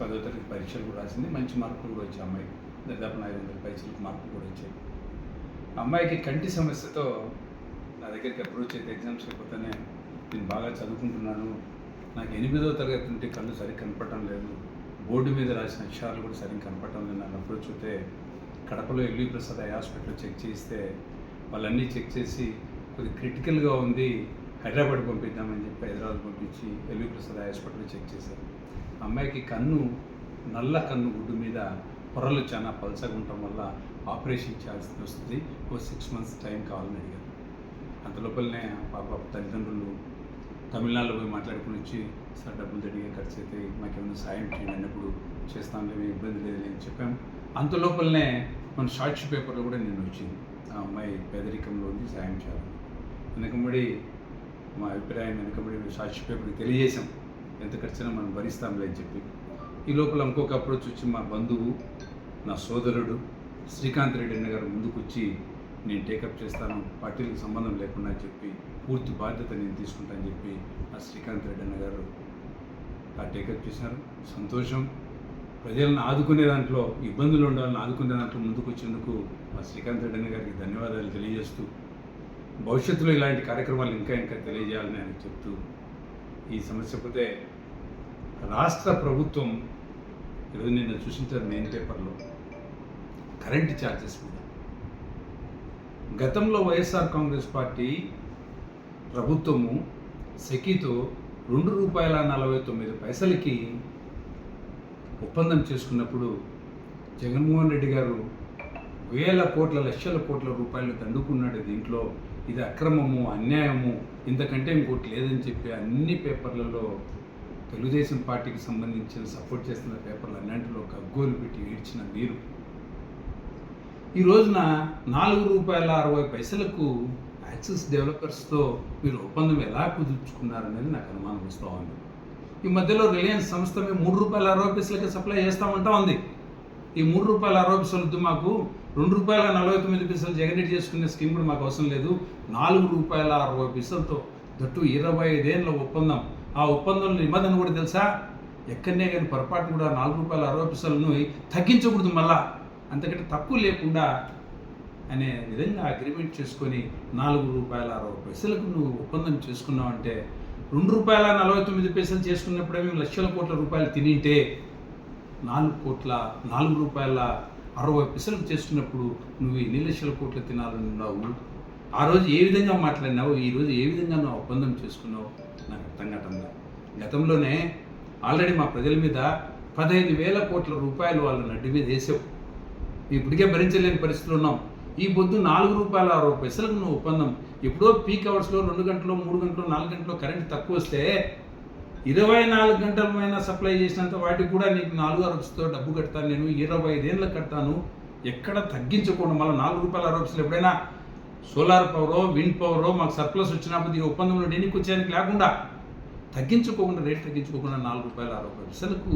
పదో తరగతి పరీక్షలు కూడా రాసింది. మంచి మార్కులు కూడా వచ్చాయి అమ్మాయికి. దాదాపు ఐదు వందల పరీక్షలకు మార్కులు కూడా వచ్చాయి. అమ్మాయికి కంటి సమస్యతో నా దగ్గరికి అప్రోచ్ అయితే ఎగ్జామ్స్ అయిపోతేనే నేను బాగా చదువుకుంటున్నాను. నాకు ఎనిమిదో తరగతి నుండి కళ్ళు సరిగ్గా కనపడటం లేదు. బోర్డు మీద రాసిన అక్షరాలు కూడా సరిగ్గా కనపడటం లేదు. నాకు అప్రోచ్ అయితే కడపలో LV Prasad eye hospital check చేస్తే వాళ్ళన్నీ చెక్ చేసి కొద్ది క్రిటికల్గా ఉంది. హైదరాబాద్ పంపిద్దామని చెప్పి హైదరాబాద్ పంపించి ఎల్వి ప్రసాద్ హాస్పిటల్ చెక్ చేశారు. అమ్మాయికి కన్ను నల్ల కన్ను గుడ్డు మీద పొరలు చాలా పలసగా ఉండటం వల్ల ఆపరేషన్ చేయాల్సి వస్తుంది. ఓ సిక్స్ మంత్స్ టైం కావాలని అడిగారు. అంత లోపలనే పాప తల్లిదండ్రులు తమిళనాడులో పోయి మాట్లాడుకుని వచ్చి సార్ డబ్బులు అడిగే ఖర్చు అయితే మాకేమైనా సాయం చేయండి. అన్నప్పుడు చేస్తాంలే మేము ఇబ్బంది లేదు అని చెప్పాం. అంత లోపలనే మన సాక్షి పేపర్లో కూడా నేను వచ్చింది. ఆ అమ్మాయి పేదరికంలో ఉంది సాయం చేయాలి వెనకబడి మా అభిప్రాయం వెనకబడి సాక్షి పేపర్కి తెలియజేశాం. ఎంత ఖర్చునా మనం భరిస్తాంలే అని చెప్పి. ఈ లోపల ఇంకొక అప్రోచ్ వచ్చి మా బంధువు నా సోదరుడు శ్రీకాంత్ రెడ్డి అన్న గారు ముందుకొచ్చి నేను టేకప్ చేస్తాను పార్టీలకు సంబంధం లేకుండా అని చెప్పి పూర్తి బాధ్యత నేను తీసుకుంటానని చెప్పి ఆ శ్రీకాంత్ రెడ్డి అన్న గారు ఆ టేకప్ చేశారు. సంతోషం. ప్రజలను ఆదుకునే దాంట్లో ఇబ్బందులు ఉండాలని ఆదుకునే దాంట్లో ముందుకు ఆ శ్రీకాంత్ రెడ్డి అన్న గారికి ధన్యవాదాలు తెలియజేస్తూ భవిష్యత్తులో ఇలాంటి కార్యక్రమాలు ఇంకా ఇంకా తెలియజేయాలని ఆయన చెప్తూ ఈ సమస్య పోతే రాష్ట్ర ప్రభుత్వం ఈరోజు నిన్న చూసింటారు మెయిన్ పేపర్లో. కరెంటు ఛార్జెస్ మీద. గతంలో వైఎస్ఆర్ కాంగ్రెస్ పార్టీ ప్రభుత్వము సెకీతో రెండు రూపాయల నలభై తొమ్మిది పైసలకి ఒప్పందం చేసుకున్నప్పుడు జగన్మోహన్ రెడ్డి గారు వేల కోట్ల లక్షల కోట్ల రూపాయలు దండుకున్నాడు దీంట్లో. ఇది అక్రమము అన్యాయము ఇంతకంటే ఇంకోటి లేదని చెప్పి అన్ని పేపర్లలో తెలుగుదేశం పార్టీకి సంబంధించిన సపోర్ట్ చేస్తున్న పేపర్లు అన్నింటిలో గగ్గోలు పెట్టి ఏడ్చిన మీరు. ఈ రోజున నాలుగు రూపాయల అరవై పైసలకు యాక్సిస్ డెవలపర్స్తో మీరు ఒప్పందం ఎలా కుదుర్చుకున్నారనేది నాకు అనుమానం వస్తూ ఉంది. ఈ మధ్యలో రిలయన్స్ సంస్థ మేము మూడు రూపాయల అరవై పైసలకి సప్లై చేస్తామంటా ఉంది. ఈ మూడు రూపాయల అరవై పైసలు వద్దు మాకు రెండు రూపాయల నలభై తొమ్మిది పైసలు జగనేట్ చేసుకునే స్కీమ్ కూడా మాకు అవసరం లేదు. నాలుగు రూపాయల అరవై పైసలతో దట్టు ఇరవై ఐదేళ్ళ ఒప్పందం ఆ ఒప్పందంలో నిబంధన కూడా తెలుసా? ఎక్కడనే కానీ పొరపాటు కూడా నాలుగు రూపాయల అరవై పైసలను తగ్గించకూడదు మళ్ళా. అంతకంటే తక్కువ లేకుండా అనే విధంగా అగ్రిమెంట్ చేసుకొని నాలుగు రూపాయల అరవై పైసలకు నువ్వు ఒప్పందం చేసుకున్నావు అంటే రెండు రూపాయల నలభై తొమ్మిది పైసలు చేసుకున్నప్పుడే మేము లక్షల కోట్ల రూపాయలు తినింటే నాలుగు కోట్ల నాలుగు రూపాయల అరవై పైసలు చేసుకున్నప్పుడు నువ్వు ఎన్ని లక్షల కోట్లు తినాలని ఉన్నావు? ఆ రోజు ఏ విధంగా మాట్లాడినావు? ఈరోజు ఏ విధంగా నువ్వు ఒప్పందం చేసుకున్నావు? నాకు అర్థం కావటంలా గతంలోనే ఆల్రెడీ మా ప్రజల మీద పదహైదు వేల కోట్ల రూపాయలు వాళ్ళు నడ్డి మీద వేసావు. ఇప్పటికే భరించలేని పరిస్థితులు ఉన్నాం. ఈ పొద్దు నాలుగు రూపాయల అరవై పైసలకు నువ్వు ఒప్పందం. ఎప్పుడో పీక్ అవర్స్లో రెండు గంటలు మూడు గంటలు నాలుగు గంటలు కరెంట్ తక్కువ వస్తే ఇరవై నాలుగు గంటలమైన సప్లై చేసినంత వాటికి కూడా నీకు నాలుగు అరవస్తో డబ్బు కడతాను నేను. ఇరవై ఐదేళ్ళకి కడతాను. ఎక్కడ తగ్గించకుండా మళ్ళీ నాలుగు రూపాయల అరవస్లు ఎప్పుడైనా సోలార్ పవరో విండ్ పవరో మాకు సర్ప్లస్ వచ్చినప్పుడు ఈ ఒప్పందంలో ఎన్నికి వచ్చేయడానికి లేకుండా తగ్గించుకోకుండా రేట్ తగ్గించుకోకుండా నాలుగు రూపాయల అరవై పైసలకు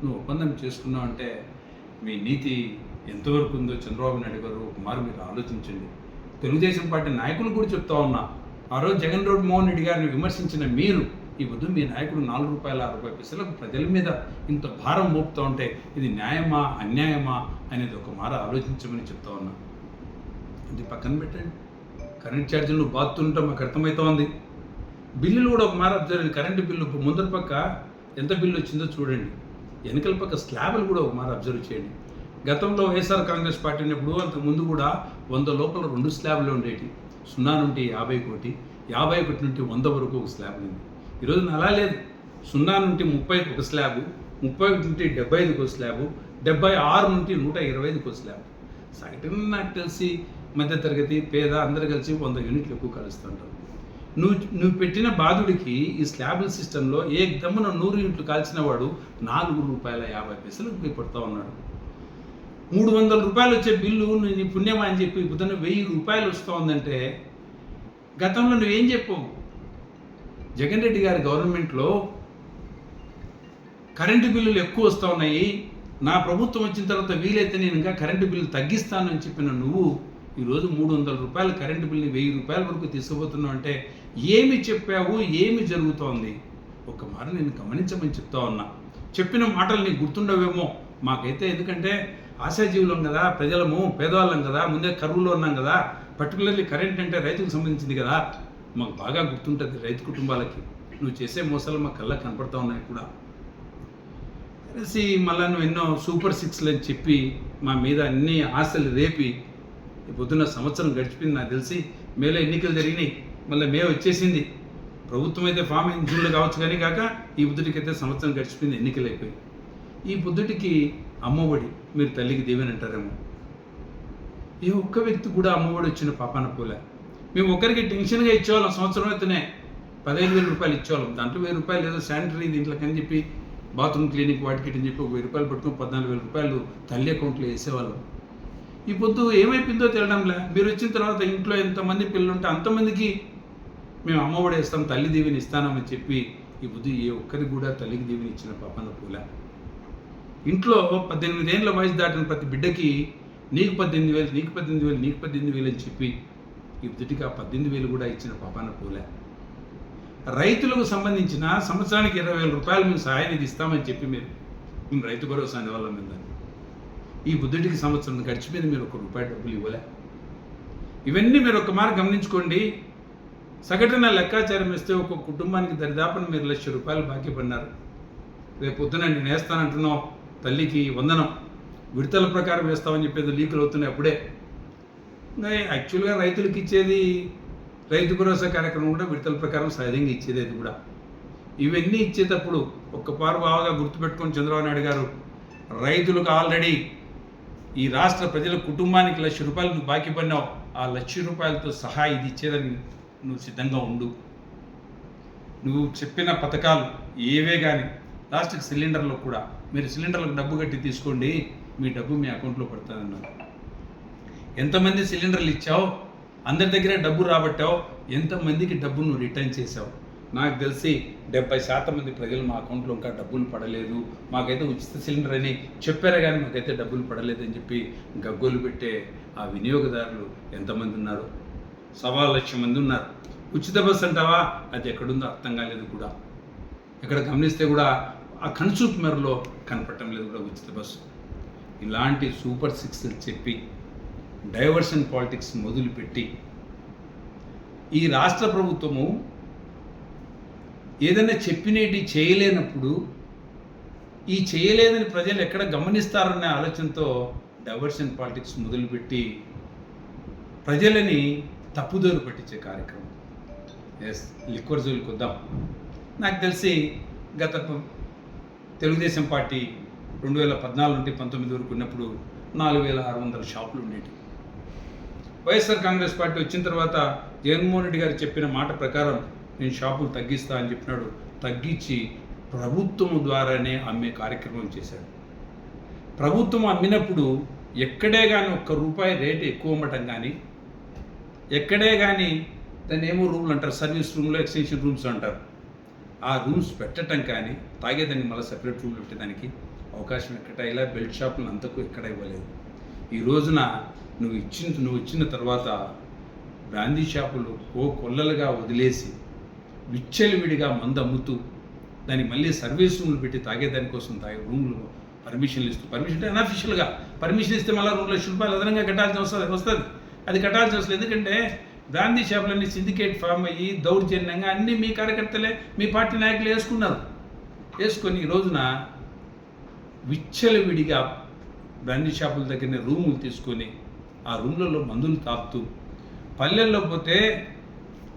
నువ్వు ఒప్పందం చేసుకున్నావు అంటే మీ నీతి ఎంతవరకు ఉందో చంద్రబాబు నాయుడు గారు కుమారు మీరు ఆలోచించండి. తెలుగుదేశం పార్టీ నాయకులు కూడా చెప్తా ఉన్నా ఆ రోజు జగన్ రోడ్ మోహన్ రెడ్డి గారిని విమర్శించిన మీరు ఈ వద్దు మీ నాయకుడు నాలుగు రూపాయల అరవై పైసలకు ప్రజల మీద ఇంత భారం మోపుతూ ఉంటే ఇది న్యాయమా అన్యాయమా అనేది ఒక మార ఆలోచించమని చెప్తా ఉన్నా. ఇది పక్కన పెట్టండి. కరెంట్ ఛార్జీలు బాతుంటాం మాకు అర్థమవుతా ఉంది. బిల్లులు కూడా ఒక మార అబ్జర్వ్ కరెంటు బిల్లు ముందర పక్క ఎంత బిల్లు వచ్చిందో చూడండి. వెనకల పక్క స్లాబ్లు కూడా ఒక మారు అబ్జర్వ్ చేయండి. గతంలో వైఎస్ఆర్ కాంగ్రెస్ పార్టీ ఉన్నప్పుడు అంత ముందు కూడా వంద లోపల రెండు స్లాబ్లు ఉండేవి సున్నా నుండి యాభై కోటి యాభై ఒకటి నుండి వంద వరకు ఒక స్లాబ్ ఉంది. ఈరోజు అలా లేదు. సున్నా నుండి ముప్పై ఒక స్లాబు ముప్పై ఒకటి నుండి డెబ్బై ఐదుకో స్లాబ్ స్లాబు డెబ్బై ఆరు నుండి నూట ఇరవై ఐదుకో స్లాబ్. సగటున నాకు తెలిసి మధ్యతరగతి పేద అందరు కలిసి వంద యూనిట్లు ఎక్కువ కలుస్తుంటారు నువ్వు నువ్వు పెట్టిన బాధుడికి ఈ స్లాబుల సిస్టంలో ఏ దమ్మున నూరు యూనిట్లు కాల్చిన వాడు నాలుగు రూపాయల యాభై పైసలు పడుతూ ఉన్నాడు. మూడు వందల రూపాయలు వచ్చే బిల్లు నువ్వు నీ పుణ్యమా అని చెప్పి బుధన వెయ్యి రూపాయలు వస్తూ ఉందంటే గతంలో నువ్వేం చెప్పావు? జగన్ రెడ్డి గారి గవర్నమెంట్లో కరెంటు బిల్లులు ఎక్కువ వస్తూ ఉన్నాయి. నా ప్రభుత్వం వచ్చిన తర్వాత వీలైతే నేను ఇంకా కరెంటు బిల్లు తగ్గిస్తానని చెప్పిన నువ్వు ఈరోజు మూడు వందల రూపాయల కరెంటు బిల్ని వెయ్యి రూపాయల వరకు తీసుకుపోతున్నావు అంటే ఏమి చెప్పావు ఏమి జరుగుతోంది? ఒక మారు నేను గమనించమని చెప్తా ఉన్నా. చెప్పిన మాటలు నీకు గుర్తుండవేమో మాకైతే. ఎందుకంటే ఆశాజీవులం కదా ప్రజలము పేదవాళ్ళం కదా ముందే కరువులో ఉన్నాం కదా. పర్టికులర్లీ కరెంట్ అంటే రైతుకు సంబంధించింది కదా. మాకు బాగా గుర్తుంటుంది రైతు కుటుంబాలకి. నువ్వు చేసే మోసాలు మా కళ్ళకి కనపడతా ఉన్నాయి కూడా. కలిసి మళ్ళా నువ్వు ఎన్నో సూపర్ సిక్స్లు అని చెప్పి మా మీద అన్ని ఆశలు రేపి పొద్దున్న సంవత్సరం గడిచిపోయింది నాకు తెలిసి. మేలో ఎన్నికలు జరిగినాయి. మళ్ళీ మే వచ్చేసింది. ప్రభుత్వం అయితే ఫామ్ అయిన జూన్లో కావచ్చు కానీ కాక ఈ బుద్ధుడికి అయితే సంవత్సరం గడిచిపోయింది ఎన్నికలు అయిపోయి ఈ బుద్ధుడికి అమ్మఒడి మీరు తల్లికి దేవని అంటారేమో. ఏ ఒక్క వ్యక్తి కూడా అమ్మఒడి వచ్చిన పాపాన పోలే. మేము ఒక్కరికి టెన్షన్గా ఇచ్చేవాళ్ళం సంవత్సరం అయితేనే. పదహైదు వేల రూపాయలు ఇచ్చేవాళ్ళం. దాంట్లో వెయ్యి రూపాయలు ఏదో శానిటరీ దీంట్లోకి అని చెప్పి బాత్రూమ్ క్లినిక్ వాటికి చెప్పి ఒక వెయ్యి రూపాయలు పట్టుకుని పద్నాలుగు వేల రూపాయలు తల్లి అకౌంట్లో వేసేవాళ్ళం. ఈ పొద్దు ఏమైపోయిందో తెలియడంలే మీరు వచ్చిన తర్వాత ఇంట్లో ఎంతమంది పిల్లలు ఉంటే అంతమందికి మేము అమ్మఒడి ఇస్తాం తల్లి దీవిని ఇస్తానని చెప్పి ఈ బుద్ధి ఏ ఒక్కరికి కూడా తల్లికి దీవిని ఇచ్చిన పాపన పూలే ఇంట్లో పద్దెనిమిది ఏళ్ళ వయసు దాటిన ప్రతి బిడ్డకి నీకు పద్దెనిమిది వేలు నీకు పద్దెనిమిది వేలు నీకు పద్దెనిమిది వేలు అని చెప్పి ఈ బుద్ధికి ఆ పద్దెనిమిది వేలు కూడా ఇచ్చిన పాపాన పూలే. రైతులకు సంబంధించిన సంవత్సరానికి ఇరవై వేల రూపాయలు మేము సహాయం ఇది ఇస్తామని చెప్పి మీరు మేము రైతు భరోసా అనే వాళ్ళ మీద ఈ బుద్ధుడికి సంవత్సరం గడిచిపోయింది మీరు ఒక రూపాయి డబ్బులు ఇవ్వలే. ఇవన్నీ మీరు ఒక మార్గం గమనించుకోండి. సగటున లెక్కాచారం ఇస్తే ఒక కుటుంబానికి దరిదాపున మీరు లక్ష రూపాయలు బాకీ పడినారు. రేపు పొద్దున నేను వేస్తానంటున్నావు తల్లికి వందనం. విడతల ప్రకారం వేస్తామని చెప్పేది లీకులు అవుతున్నాయి అప్పుడే. యాక్చువల్గా రైతులకు ఇచ్చేది రైతు భరోసా కార్యక్రమం కూడా విడతల ప్రకారం సహజంగా ఇచ్చేది అది కూడా. ఇవన్నీ ఇచ్చేటప్పుడు ఒక్క పారు బాగా గుర్తుపెట్టుకొని చంద్రబాబు నాయుడు గారు రైతులకు ఆల్రెడీ ఈ రాష్ట్ర ప్రజల కుటుంబానికి లక్ష రూపాయలు నువ్వు బాకీ పడినావు ఆ లక్ష రూపాయలతో సహా ఇది ఇచ్చేదని నువ్వు సిద్ధంగా ఉండు. నువ్వు చెప్పిన పథకాలు ఏవే కానీ లాస్ట్కి సిలిండర్లో కూడా మీరు సిలిండర్లకు డబ్బు కట్టి తీసుకోండి మీ డబ్బు మీ అకౌంట్లో పడుతుందన్నారు. ఎంతమంది సిలిండర్లు ఇచ్చావు అందరి దగ్గర డబ్బు రాబట్టావు ఎంతమందికి డబ్బు నువ్వు రిటర్న్ చేసావు నాకు తెలిసి డెబ్బై శాతం మంది ప్రజలు మా అకౌంట్లో ఇంకా డబ్బులు పడలేదు. మాకైతే ఉచిత సిలిండర్ అని చెప్పారే కానీ మాకైతే డబ్బులు పడలేదని చెప్పి గగ్గోలు పెట్టే ఆ వినియోగదారులు ఎంతమంది ఉన్నారు? సవా లక్ష మంది ఉన్నారు. ఉచిత బస్సు అంటావా? అది ఎక్కడుందో అర్థం కాలేదు కూడా. ఇక్కడ గమనిస్తే కూడా ఆ కన్సూప్ మేరలో కనపడటం లేదు కూడా ఉచిత బస్సు. ఇలాంటి సూపర్ సిక్స్ చెప్పి డైవర్షన్ పాలిటిక్స్ మొదలుపెట్టి ఈ రాష్ట్ర ప్రభుత్వము ఏదైనా చెప్పినేటి చేయలేనప్పుడు ఈ చేయలేదని ప్రజలు ఎక్కడ గమనిస్తారనే ఆలోచనతో డైవర్షన్ పాలిటిక్స్ మొదలుపెట్టి ప్రజలని తప్పుదోరు పట్టించే కార్యక్రమం. ఎస్ లిక్వర్ జోలికి వద్దాం. నాకు తెలిసి గత తెలుగుదేశం పార్టీ రెండు వేల పద్నాలుగు నుండి పంతొమ్మిది వరకు ఉన్నప్పుడు నాలుగు వేల ఆరు వందల షాపులు ఉండేవి వైఎస్ఆర్ కాంగ్రెస్ పార్టీ వచ్చిన తర్వాత జగన్మోహన్ రెడ్డి గారు చెప్పిన మాట ప్రకారం నేను షాపులు తగ్గిస్తా అని చెప్పినాడు. తగ్గించి ప్రభుత్వం ద్వారానే అమ్మే కార్యక్రమం చేశాడు. ప్రభుత్వం అమ్మినప్పుడు ఎక్కడే కానీ ఒక్క రూపాయి రేటు ఎక్కువ అమ్మటం కానీ ఎక్కడే కానీ దాన్ని ఏమో రూమ్లు అంటారు సర్వీస్ రూమ్లో ఎక్స్టెన్షన్ రూమ్స్ అంటారు. ఆ రూమ్స్ పెట్టడం కానీ తాగేదాన్ని మళ్ళీ సపరేట్ రూమ్లు పెట్టేదానికి అవకాశం ఎక్కడ ఇలా బెల్ట్ షాపులు అంతకు ఎక్కడ ఇవ్వలేదు. ఈ రోజున నువ్వు ఇచ్చిన నువ్వు ఇచ్చిన తర్వాత బ్రాందీ షాపులు ఓ కొల్లలుగా వదిలేసి విచ్చలవిడిగా మందు అమ్ముతూ దాన్ని మళ్ళీ సర్వీస్ రూమ్లు పెట్టి తాగేదానికోసం తాగే రూమ్లు పర్మిషన్లు ఇస్తూ. పర్మిషన్ అంటే అన్అఫిషియల్గా పర్మిషన్ ఇస్తే మళ్ళీ రెండు లక్షల రూపాయలు అదనంగా కట్టాల్సిన వస్తుంది. వస్తుంది. అది కట్టాల్సి వస్తుంది ఎందుకంటే గాంధీ షాపులన్నీ సిండికేట్ ఫామ్ అయ్యి దౌర్జన్యంగా అన్నీ మీ కార్యకర్తలే మీ పార్టీ నాయకులు వేసుకున్నారు. వేసుకొని ఈ రోజున విచ్చలవిడిగా బ్రాందీ షాపుల దగ్గరనే రూములు తీసుకొని ఆ రూమ్లలో మందులు తాపుతూ పల్లెల్లో పోతే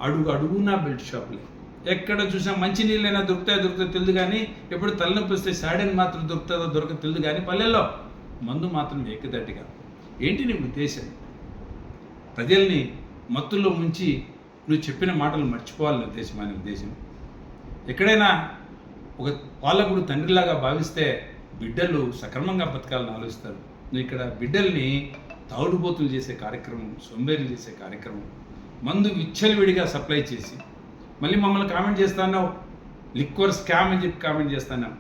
అడుగు అడుగునా బెల్ట్ షాపులే. ఎక్కడ చూసినా మంచి నీళ్ళైనా దొరుకుతాయో దొరుకుతాయో తెలియదు కానీ ఎప్పుడు తలనొప్పి వస్తే సాడని మాత్రం దొరుకుతుందో దొరకదో తెలియదు కానీ పల్లెల్లో మందు మాత్రం ఏకదటిగా. ఏంటి నీ ఉద్దేశం? ప్రజల్ని మత్తుల్లో ముంచి నువ్వు చెప్పిన మాటలు మర్చిపోవాలని ఉద్దేశం అనే ఉద్దేశం. ఎక్కడైనా ఒక పాలకుడు తండ్రిలాగా భావిస్తే బిడ్డలు సక్రమంగా బతకాలని ఆలోచిస్తారు. నువ్వు ఇక్కడ బిడ్డల్ని తాగుడుబోతులు చేసే కార్యక్రమం సొంబేరులు చేసే కార్యక్రమం మందు విచ్చలవిడిగా సప్లై చేసి మళ్ళీ మమ్మల్ని కామెంట్ చేస్తాను లిక్వర్ స్కామ్ అని చెప్పి కామెంట్ చేస్తున్నాం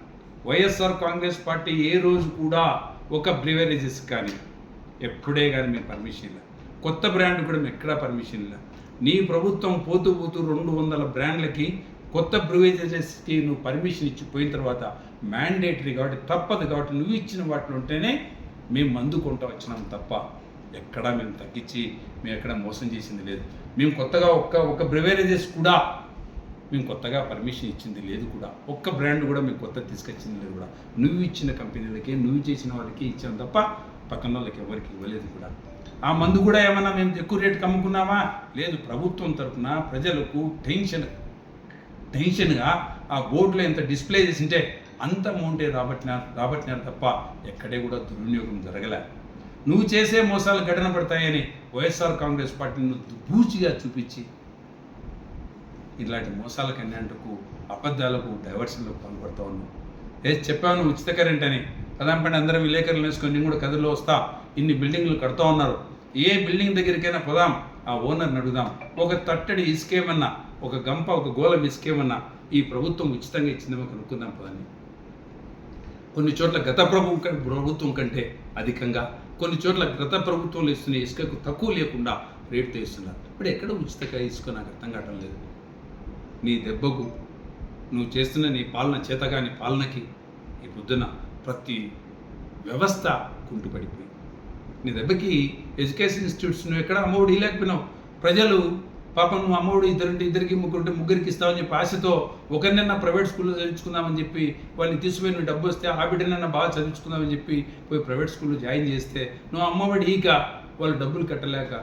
వైఎస్ఆర్ కాంగ్రెస్ పార్టీ ఏ రోజు కూడా ఒక బ్రివరేజెస్ కానీ ఎప్పుడే కానీ మేము పర్మిషన్ ఇలా కొత్త బ్రాండ్ కూడా మేము ఎక్కడా పర్మిషన్ ఇలా నీ ప్రభుత్వం పోతూ పోతూ రెండు వందల బ్రాండ్లకి కొత్త బ్రివరేజెస్కి నువ్వు పర్మిషన్ ఇచ్చిపోయిన తర్వాత మ్యాండేటరీ కాబట్టి తప్పదు కాబట్టి నువ్వు ఇచ్చిన వాటిని ఉంటేనే మేము మందు వచ్చినాం తప్ప ఎక్కడా మేము తగ్గించి మేము ఎక్కడ మోసం చేసింది లేదు. మేము కొత్తగా ఒక్క ఒక బ్రివరేజెస్ కూడా మేము కొత్తగా పర్మిషన్ ఇచ్చింది లేదు కూడా. ఒక్క బ్రాండ్ కూడా మేము కొత్త తీసుకొచ్చింది లేదు కూడా. నువ్వు ఇచ్చిన కంపెనీలకి నువ్వు చేసిన వాళ్ళకి ఇచ్చాం తప్ప పక్కన వాళ్ళకి ఎవరికి ఇవ్వలేదు కూడా. ఆ మందు కూడా ఏమన్నా మేము ఎక్కువ రేటుకి అమ్ముకున్నామా? లేదు. ప్రభుత్వం తరఫున ప్రజలకు టెన్షన్ టెన్షన్గా ఆ బోర్డులో ఎంత డిస్ప్లే చేసింటే అంత అమౌంటే రాబట్టినారు రాబట్టినారు తప్ప ఎక్కడే కూడా దుర్వినియోగం జరగలే. నువ్వు చేసే మోసాలు ఘటన పడతాయని వైఎస్ఆర్ కాంగ్రెస్ పార్టీని పూచిగా చూపించి ఇలాంటి మోసాలకు అన్నింటికు అబద్ధాలకు డైవర్షన్లకు పాల్పడతా ఉన్నాం. ఏ చెప్పాను ఉచిత కరెంట్ అని పదాంపండి అందరం విలేకరులు వేసుకొని నేను కూడా కథలో వస్తా. ఇన్ని బిల్డింగ్లు కడుతూ ఉన్నారు. ఏ బిల్డింగ్ దగ్గరికైనా పదాం ఆ ఓనర్ని అడుగుదాం ఒక తట్టడి ఇసుకేమన్నా ఒక గంప ఒక గోళం ఇసుకేమన్నా ఈ ప్రభుత్వం ఉచితంగా ఇచ్చిందేమో కనుక్కుందాం పదాన్ని కొన్ని చోట్ల గత ప్రభుత్వం ప్రభుత్వం కంటే అధికంగా కొన్ని చోట్ల గత ప్రభుత్వంలో ఇస్తున్న ఇసుకకు తక్కువ లేకుండా రేటు ఇస్తున్నారు ఇప్పుడు ఎక్కడ ఉచితంగా ఇసుక నాకు అర్థం కావటం లేదు. నీ దెబ్బకు నువ్వు చేస్తున్న నీ పాలన చేతగాని పాలనకి ఈ పొద్దున ప్రతి వ్యవస్థ కుంటుపడిపోయి నీ దెబ్బకి ఎడ్యుకేషన్ ఇన్స్టిట్యూట్స్ నువ్వు ఎక్కడ అమ్మఒడి ఇవ్వలేకపోయినావు ప్రజలు పాపం నువ్వు అమ్మఒడి ఇద్దరుంటే ఇద్దరికి ముగ్గురుంటే ముగ్గురికి ఇస్తావని చెప్పి ఆశతో ఒకరినన్నా ప్రైవేట్ స్కూల్లో చదివించుకుందామని చెప్పి వాళ్ళని తీసుకుపోయి నువ్వు డబ్బు వస్తే ఆ బిడ్డనన్నా బాగా చదివించుకుందామని చెప్పి పోయి ప్రైవేట్ స్కూల్లో జాయిన్ చేస్తే నువ్వు అమ్మఒడి ఈక వాళ్ళు డబ్బులు కట్టలేక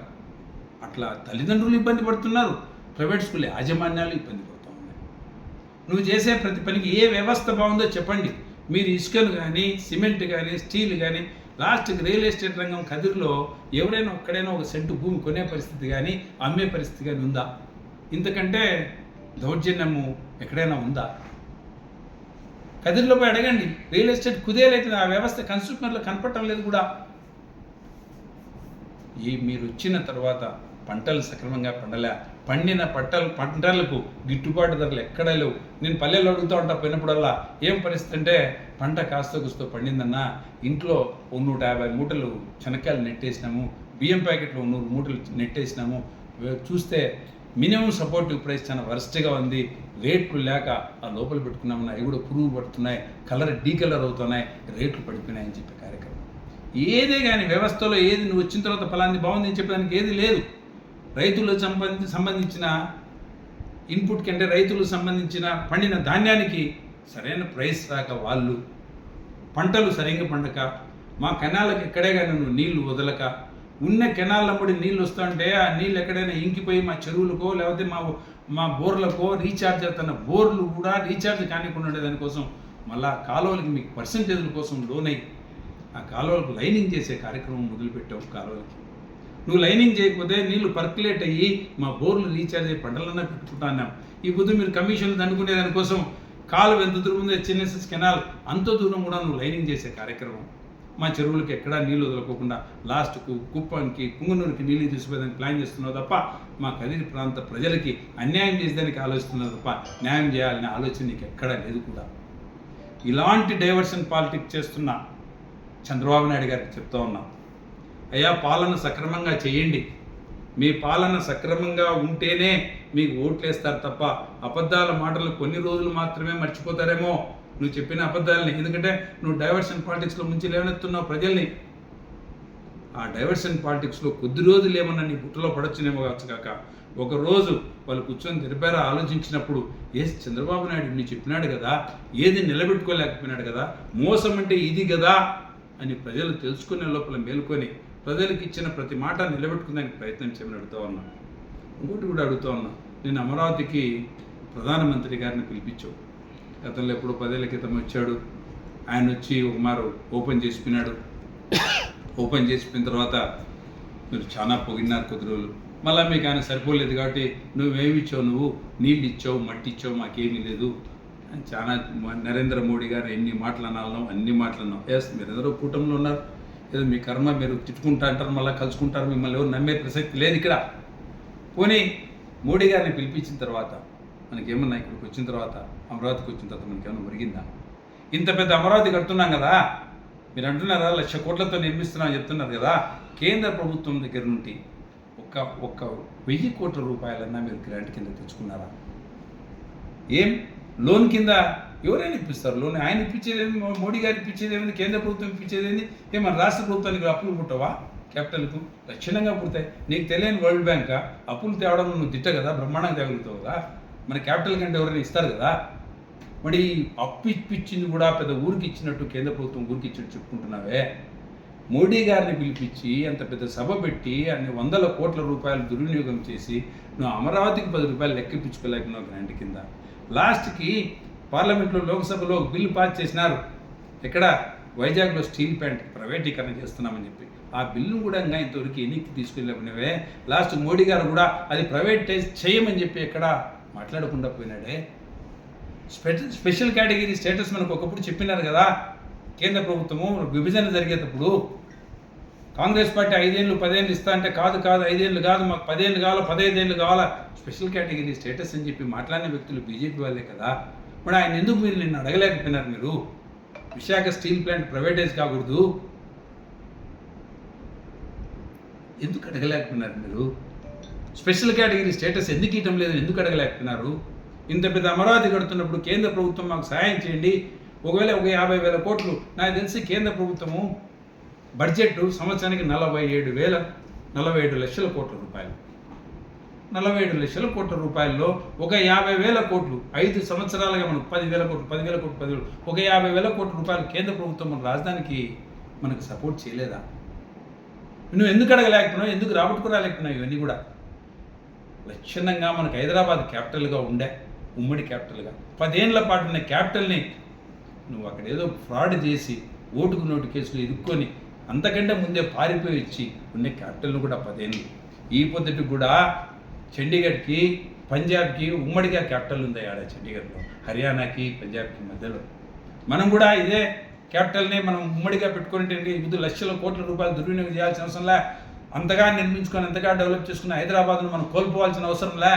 అట్లా తల్లిదండ్రులు ఇబ్బంది పడుతున్నారు. ప్రైవేట్ స్కూల్ యాజమాన్యాలు ఇబ్బంది నువ్వు చేసే ప్రతి పనికి ఏ వ్యవస్థ బాగుందో చెప్పండి. మీరు ఇసుకలు కానీ సిమెంట్ కానీ స్టీల్ కానీ లాస్ట్కి రియల్ ఎస్టేట్ రంగం కదిరిలో ఎవడైనా ఒక్కడైనా ఒక సెంటు భూమి కొనే పరిస్థితి కానీ అమ్మే పరిస్థితి కానీ ఉందా? ఇంతకంటే దౌర్జన్యము ఎక్కడైనా ఉందా? కదిరిలో పోయి అడగండి. రియల్ ఎస్టేట్ కుదేలైతే ఆ వ్యవస్థ కన్స్యూమర్లో కనపడటం లేదు కూడా. ఈ మీరు వచ్చిన తర్వాత పంటలు సక్రమంగా పండలే. పండిన పంటలు పంటలకు గిట్టుబాటు ధరలు ఎక్కడా లేవు. నేను పల్లెల్లో అడుగుతూ ఉంటా పోయినప్పుడల్లా ఏం పరిస్థితి అంటే పంట కాస్త కుస్తో పండిందన్నా ఇంట్లో నూట యాభై మూటలు శనక్కాయలు నెట్టేసినాము బియ్యం ప్యాకెట్లు నూరు మూటలు నెట్టేసినాము. చూస్తే మినిమం సపోర్టివ్ ప్రైస్ చాలా వరస్ట్గా ఉంది. రేట్లు లేక ఆ లోపల పెట్టుకున్నామన్నా అవి కూడా పురుగు పడుతున్నాయి కలర్ డీ కలర్ అవుతున్నాయి రేట్లు పడిపోయినాయని చెప్పే కార్యక్రమం. ఏదే కానీ వ్యవస్థలో ఏది నువ్వు వచ్చిన తర్వాత ఫలాంది బాగుంది అని చెప్పడానికి ఏది లేదు. రైతులకు సంబంధించి సంబంధించిన ఇన్పుట్ కంటే రైతులకు సంబంధించిన పండిన ధాన్యానికి సరైన ప్రైస్ రాక వాళ్ళు పంటలు సరిగ్గా పండక మా కెనాలకు ఎక్కడే కానీ నువ్వు నీళ్ళు వదలక ఉన్న కెనాలమ్మడి నీళ్ళు వస్తుంటే ఆ నీళ్ళు ఎక్కడైనా ఇంకిపోయి మా చెరువులకో లేకపోతే మా మా బోర్లకో రీఛార్జ్ అవుతున్న బోర్లు కూడా రీఛార్జ్ కానికుండా దానికోసం మళ్ళా కాలువలకి మీకు పర్సంటేజ్ల కోసం లోన్ అయ్యి ఆ కాలువలకు లైనింగ్ చేసే కార్యక్రమం మొదలుపెట్టావు కాలువలకి. నువ్వు లైనింగ్ చేయకపోతే నీళ్ళు పర్కులేట్ అయ్యి మా బోర్లు రీఛార్జ్ అయ్యి పంటలన్నా పెట్టుకుంటున్నాం ఈ పొద్దు మీరు కమిషన్లు దండుకునే దానికోసం కాలువ ఎంత దూరం ఉందో చిన్నసెస్ కెనాల్ అంత దూరం కూడా నువ్వు లైనింగ్ చేసే కార్యక్రమం. మా చెరువులకి ఎక్కడా నీళ్ళు వదలకోకుండా లాస్ట్కు కుప్పానికి పుంగనూరుకి నీళ్ళు తీసుకుపోయేదానికి ప్లాన్ చేస్తున్నావు తప్ప మా కదిరి ప్రాంత ప్రజలకి అన్యాయం చేసేదానికి ఆలోచిస్తున్నావు తప్ప న్యాయం చేయాలనే ఆలోచన నీకు ఎక్కడా లేదు కూడా. ఇలాంటి డైవర్షన్ పాలిటిక్స్ చేస్తున్న చంద్రబాబు నాయుడు గారికి చెప్తా ఉన్నాం. అయ్యా పాలన సక్రమంగా చేయండి. మీ పాలన సక్రమంగా ఉంటేనే మీకు ఓట్లేస్తారు తప్ప అబద్ధాల మాటలు కొన్ని రోజులు మాత్రమే మర్చిపోతారేమో. నువ్వు చెప్పిన అబద్ధాలని ఎందుకంటే నువ్వు డైవర్షన్ పాలిటిక్స్లో ముంచి లేవనెత్తున్నావు ప్రజల్ని. ఆ డైవర్షన్ పాలిటిక్స్లో కొద్ది రోజులు ఏమన్నా నీ బుట్టలో పడొచ్చునేమో కావచ్చు కాక ఒకరోజు వాళ్ళు కూర్చొని తెలిపారా ఆలోచించినప్పుడు ఏ చంద్రబాబు నాయుడు నీ చెప్పినాడు కదా ఏది నిలబెట్టుకోలేకపోయినాడు కదా మోసం అంటే ఇది కదా అని ప్రజలు తెలుసుకునే లోపల మేలుకొని ప్రజలకు ఇచ్చిన ప్రతి మాట నిలబెట్టుకునే ప్రయత్నం చేయమని అడుగుతూ ఉన్నా. ఇంకోటి కూడా అడుగుతూ ఉన్నా. నేను అమరావతికి ప్రధానమంత్రి గారిని పిలిపించావు. గతంలో ఎప్పుడో పదేళ్ళ క్రితం వచ్చాడు. ఆయన వచ్చి ఒక మారు ఓపెన్ చేసిపోయినాడు. ఓపెన్ చేసిపోయిన తర్వాత మీరు చాలా పొగిన్నారు కొద్ది రోజులు. మళ్ళీ మీకు ఆయన సరిపోలేదు కాబట్టి నువ్వేమి ఇచ్చావు నువ్వు? నీళ్ళు ఇచ్చావు మట్టి ఇచ్చావు మాకేమీ లేదు. చాలా మ- నరేంద్ర మోడీ గారు ఎన్ని మాటలు అనాలనో అన్ని మాటలు అన్నాం ఎస్ మీరు అందరూ కూటమిలో ఉన్నారు. ఏదో మీ కర్మ మీరు తిట్టుకుంటా అంటారు మళ్ళీ కలుసుకుంటారు మిమ్మల్ని ఎవరు నమ్మే ప్రసక్తి లేదు ఇక్కడ. పోనీ మోడీ గారిని పిలిపించిన తర్వాత మనకేమన్నా ఇక్కడికి వచ్చిన తర్వాత అమరావతికి వచ్చిన తర్వాత మనకేమన్నా ఒరిగిందా ఇంత పెద్ద అమరావతి కడుతున్నాం కదా. మీరు అంటున్నారా లక్ష కోట్లతో నిర్మిస్తున్నాం చెప్తున్నారు కదా. కేంద్ర ప్రభుత్వం దగ్గర నుండి ఒక్క ఒక్క వెయ్యి కోట్ల రూపాయలన్నా మీరు గ్రాంట్ కింద తెచ్చుకున్నారా? ఏం? లోన్ కింద ఎవరైనా ఇప్పిస్తారు. లోన్ ఆయన ఇప్పించేది మోడీ గారు ఇప్పించేది కేంద్ర ప్రభుత్వం ఇప్పించేది ఏంది? రాష్ట్ర ప్రభుత్వానికి అప్పులు పుట్టవా? క్యాపిటల్కు లక్షణంగా పుడతాయి. నీకు తెలియని వరల్డ్ బ్యాంక్ అప్పులు తేవడం నువ్వు తిట్ట కదా? బ్రహ్మాండంగా తేగలుగుతావు కదా? మన క్యాపిటల్ కంటే ఎవరైనా ఇస్తారు కదా? మరి అప్పు ఇప్పించింది కూడా పెద్ద ఊరికి ఇచ్చినట్టు కేంద్ర ప్రభుత్వం ఊరికి ఇచ్చినట్టు చెప్పుకుంటున్నావే. మోడీ గారిని పిలిపించి అంత పెద్ద సభ పెట్టి అన్ని వందల కోట్ల రూపాయలు దుర్వినియోగం చేసి నువ్వు అమరావతికి పది రూపాయలు లెక్కించుకోలేకున్నావు గ్రాంట్ కింద. లాస్ట్కి పార్లమెంట్లో లోక్సభలో బిల్లు పాస్ చేసినారు. ఇక్కడ వైజాగ్లో స్టీల్ ప్లాంట్ ప్రైవేటీకరణ చేస్తున్నామని చెప్పి. ఆ బిల్లు కూడా ఇంకా ఇంతవరకు ఎన్నికి తీసుకెళ్ళినవే లాస్ట్ మోడీ గారు కూడా అది ప్రైవేటైజ్ చేయమని చెప్పి ఎక్కడ మాట్లాడకుండా పోయినాడే. స్పెషల్ స్పెషల్ కేటగిరీ స్టేటస్ మనకు ఒకప్పుడు చెప్పినారు కదా. కేంద్ర ప్రభుత్వము విభజన జరిగేటప్పుడు కాంగ్రెస్ పార్టీ ఐదేళ్ళు పదేళ్ళు ఇస్తా అంటే కాదు కాదు ఐదేళ్ళు కాదు మాకు పదేళ్ళు కావాలా పదహైదేళ్ళు కావాలా? స్పెషల్ కేటగిరీ స్టేటస్ అని చెప్పి మాట్లాడిన వ్యక్తులు బీజేపీ వాళ్ళే కదా. మరి ఆయన ఎందుకు మీరు నిన్ను అడగలేకపోయినారు మీరు? విశాఖ స్టీల్ ప్లాంట్ ప్రైవేటైజ్ కాకూడదు. ఎందుకు అడగలేకపోయినారు మీరు? స్పెషల్ కేటగిరీ స్టేటస్ ఎందుకు ఇవ్వటం లేదు? ఎందుకు అడగలేకపోయినారు? ఇంత పెద్ద అమరావతి కడుతున్నప్పుడు కేంద్ర ప్రభుత్వం మాకు సహాయం చేయండి. ఒకవేళ ఒక యాభై వేల కోట్లు నాకు తెలిసి కేంద్ర ప్రభుత్వము బడ్జెట్ సంవత్సరానికి నలభై ఏడు వేల నలభై ఏడు లక్షల కోట్ల రూపాయలు. నలభై ఏడు లక్షల కోట్ల రూపాయల్లో ఒక యాభై వేల కోట్లు ఐదు సంవత్సరాలుగా మనకు పదివేల కోట్లు పదివేల కోట్లు పదివేలు ఒక యాభై వేల కోట్ల రూపాయలు కేంద్ర ప్రభుత్వం మన రాజధానికి మనకు సపోర్ట్ చేయలేదా? నువ్వు ఎందుకు అడగలేకపోయినావు? ఎందుకు రాబట్టుకురాలేకపోయినావు ఇవన్నీ కూడా లక్షణంగా మనకు హైదరాబాద్ క్యాపిటల్గా ఉండే ఉమ్మడి క్యాపిటల్గా పదేళ్ళ పాటు ఉన్న క్యాపిటల్ని నువ్వు అక్కడ ఏదో ఫ్రాడ్ చేసి ఓటుకు నోటు కేసులు ఇరుక్కొని అంతకంటే ముందే పారిపోయి వచ్చి ఉన్న క్యాపిటల్ను కూడా పదేళ్ళు. ఈ పొద్దుటి కూడా చండీగఢ్కి పంజాబ్కి ఉమ్మడిగా క్యాపిటల్ ఉంది ఆడ చండీగఢ్లో. హర్యానాకి పంజాబ్కి మధ్యలో. మనం కూడా ఇదే క్యాపిటల్ని మనం ఉమ్మడిగా పెట్టుకుంటే ముందు లక్షల కోట్ల రూపాయలు దుర్వినియోగం చేయాల్సిన అవసరంలే అంతగా నిర్మించుకొని అంతగా డెవలప్ చేసుకున్న హైదరాబాద్ను మనం కోల్పోవాల్సిన అవసరంలే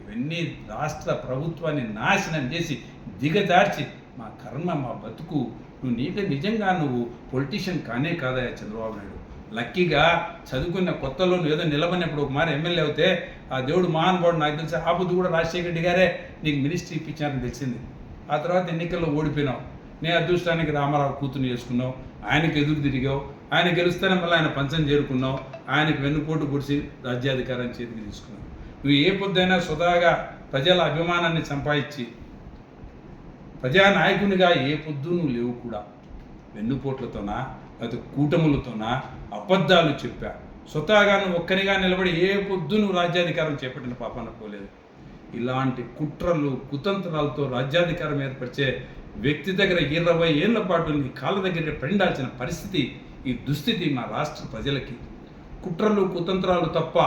ఇవన్నీ రాష్ట్ర ప్రభుత్వాన్ని నాశనం చేసి దిగజార్చి మా కర్మ మా బతుకు. నువ్వు నీకు నిజంగా నువ్వు పొలిటీషియన్ కానే కాదయా చంద్రబాబు నాయుడు. లక్కీగా చదువుకున్న కొత్తలో నువ్వు ఏదో నిలబడినప్పుడు ఒక మారి ఎమ్మెల్యే అవుతే ఆ దేవుడు మహానుభావుడు నాకు తెలిసి ఆ బుద్ధి కూడా రాజశేఖర రెడ్డి గారే నీకు మినిస్ట్రీ ఇప్పించారని తెలిసింది. ఆ తర్వాత ఎన్నికల్లో ఓడిపోయినావు నీ అదృష్టానికి రామారావు కూతురు చేసుకున్నావు ఆయనకు ఎదురు తిరిగావు ఆయన గెలుస్తానే మళ్ళీ ఆయన పంచం చేరుకున్నావు ఆయనకు వెన్నుపోటు పొడిచి రాజ్యాధికారం చేతికి తీసుకున్నావు. నువ్వు ఏ పొద్దైనా సుధాగా ప్రజల అభిమానాన్ని సంపాదించి ప్రజానాయకునిగా ఏ పొద్దు నువ్వు లేవు కూడా. వెన్నుపోట్లతోనా? లేకపోతే కూటములతోనా? అబద్ధాలు చెప్పా. స్వతహాగా నువ్వు ఒక్కనిగా నిలబడి ఏ పొద్దు నువ్వు రాజ్యాధికారం చేపట్టిన పాపాన పోలేదు ఇలాంటి కుట్రలు కుతంత్రాలతో రాజ్యాధికారం ఏర్పరిచే వ్యక్తి దగ్గర ఇరవై ఏళ్ళ పాటు నీ కాళ్ళ దగ్గర పెండాల్సిన పరిస్థితి ఈ దుస్థితి మా రాష్ట్ర ప్రజలకి. కుట్రలు కుతంత్రాలు తప్ప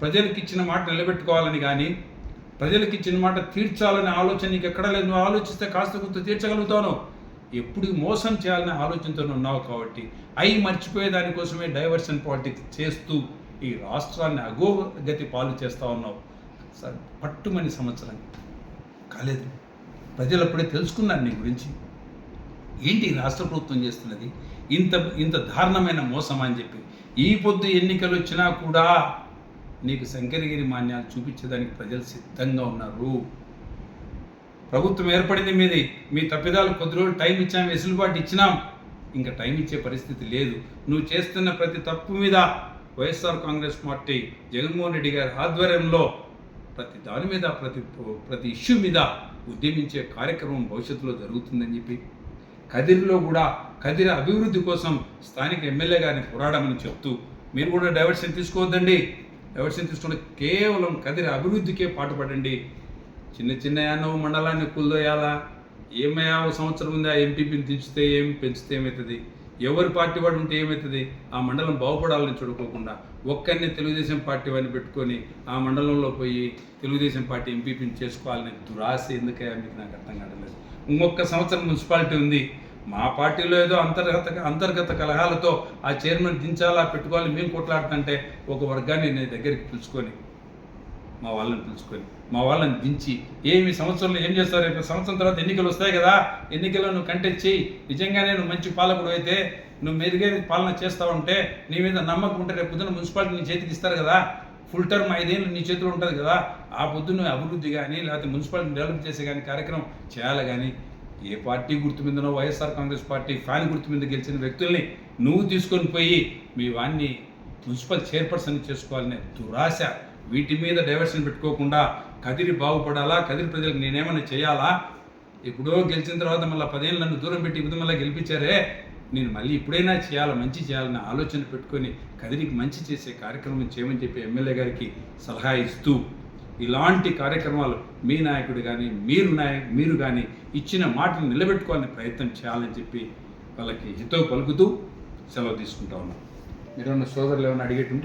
ప్రజలకు ఇచ్చిన మాట నిలబెట్టుకోవాలని కానీ ప్రజలకు ఇచ్చిన మాట తీర్చాలనే ఆలోచన నీకు ఎక్కడ లేదు. నువ్వు ఆలోచిస్తే కాస్త కొంత తీర్చగలుగుతావు ఎప్పుడు మోసం చేయాలనే ఆలోచనతో ఉన్నావు కాబట్టి అయి మర్చిపోయే దానికోసమే డైవర్షన్ పాలిటిక్స్ చేస్తూ ఈ రాష్ట్రాన్ని అగోగతి పాలు చేస్తూ ఉన్నావు. సరే పట్టుమని సంవత్సరం. కాలేదు. ప్రజలు అప్పుడే తెలుసుకున్నారు నీ గురించి. ఏంటి రాష్ట్ర ప్రభుత్వం చేస్తున్నది? ఇంత ఇంత దారుణమైన మోసం అని చెప్పి. ఈ పొద్దు ఎన్నికలు వచ్చినా కూడా నీకు శంకరగిరి మాన్యాలు చూపించేదానికి ప్రజలు సిద్ధంగా ఉన్నారు. ప్రభుత్వం ఏర్పడింది మీది. మీ తప్పిదాలు కొద్ది రోజులు టైం ఇచ్చాం వెసులుబాటు ఇచ్చినాం. ఇంకా టైం ఇచ్చే పరిస్థితి లేదు. నువ్వు చేస్తున్న ప్రతి తప్పు మీద YSR Congress party Jaganmohan Reddy గారి ఆధ్వర్యంలో ప్రతి దాని మీద ప్రతి ప్రతి ఇష్యూ మీద ఉద్యమించే కార్యక్రమం భవిష్యత్తులో జరుగుతుందని చెప్పి కదిరిలో కూడా కదిరి అభివృద్ధి కోసం స్థానిక ఎమ్మెల్యే గారిని పోరాడమని చెప్తూ మీరు కూడా డైవర్షన్ తీసుకోవద్దండి. డైవర్షన్ తీసుకుంటే కేవలం కదిరి అభివృద్ధికే పాటుపడండి. చిన్న చిన్న యానవ మండలాన్ని కుల్దోయాలా? ఏమయ్యా ఒక సంవత్సరం ఉంది ఆ ఎంపీపీని దించితే ఏం పెంచితే ఏమవుతుంది ఎవరి పార్టీ వాడు ఉంటే ఏమవుతుంది ఆ మండలం బాగుపడాలని చూడుకోకుండా ఒక్కరిని తెలుగుదేశం పార్టీ వాడిని పెట్టుకొని ఆ మండలంలో పోయి తెలుగుదేశం పార్టీ ఎంపీపీని చేసుకోవాలని దురాశ ఎందుకయ్యా మీకు నాకు అర్థం కావట్లేదు. ఇంకొక సంవత్సరం మున్సిపాలిటీ ఉంది. మా పార్టీలో ఏదో అంతర్గత అంతర్గత కలహాలతో ఆ చైర్మన్ దించాలా పెట్టుకోవాలి మేము కొట్లాడుతుంటే ఒక వర్గాన్ని నేను దగ్గరికి పిలుచుకొని మా వాళ్ళని పిలుచుకొని మా వాళ్ళని దించి. ఏమి సంవత్సరంలో ఏం చేస్తారు? రేపు సంవత్సరం తర్వాత ఎన్నికలు వస్తాయి కదా ఎన్నికల్లో నువ్వు కంటెచ్చి చేయి నిజంగానే నువ్వు మంచి పాలకుడు అయితే నువ్వు మెరుగైన పాలన చేస్తావంటే నీ మీద నమ్మకం ఉంటే రేపు పొద్దున మున్సిపాలిటీ నీ చేతికి ఇస్తారు కదా. ఫుల్ టర్మ్ ఐదేళ్ళు నీ చేతిలో ఉంటుంది కదా. ఆ పొద్దున్న అభివృద్ధి కానీ లేకపోతే మున్సిపాలిటీ డెవలప్ చేసే కానీ కార్యక్రమం చేయాలి కానీ ఏ పార్టీ గుర్తు మీదనో వైఎస్ఆర్ కాంగ్రెస్ పార్టీ ఫ్యాన్ గుర్తు మీద గెలిచిన వ్యక్తుల్ని నువ్వు తీసుకొని పోయి మీ వాడిని మున్సిపల్ చైర్పర్సన్ చేసుకోవాలనే దురాశ. వీటి మీద డైవర్షన్ పెట్టుకోకుండా కదిరి బాగుపడాలా? కదిరి ప్రజలకు నేనేమైనా చేయాలా? ఎప్పుడో గెలిచిన తర్వాత మళ్ళీ పదేళ్ళు నన్ను దూరం పెట్టి ఇప్పుడు మళ్ళీ గెలిపించారే. నేను మళ్ళీ ఇప్పుడైనా చేయాలి? మంచి చేయాలన్న ఆలోచన పెట్టుకొని కదిరికి మంచి చేసే కార్యక్రమం చేయమని చెప్పి ఎమ్మెల్యే గారికి సలహా ఇస్తూ ఇలాంటి కార్యక్రమాలు మీ నాయకుడు కానీ మీరు నాయ మీరు కానీ ఇచ్చిన మాటను నిలబెట్టుకోవాలని ప్రయత్నం చేయాలని చెప్పి వాళ్ళకి హితో పలుకుతూ సెలవు తీసుకుంటా ఉన్నాం. మీరు సోదరులు ఏమైనా అడిగేటుంటే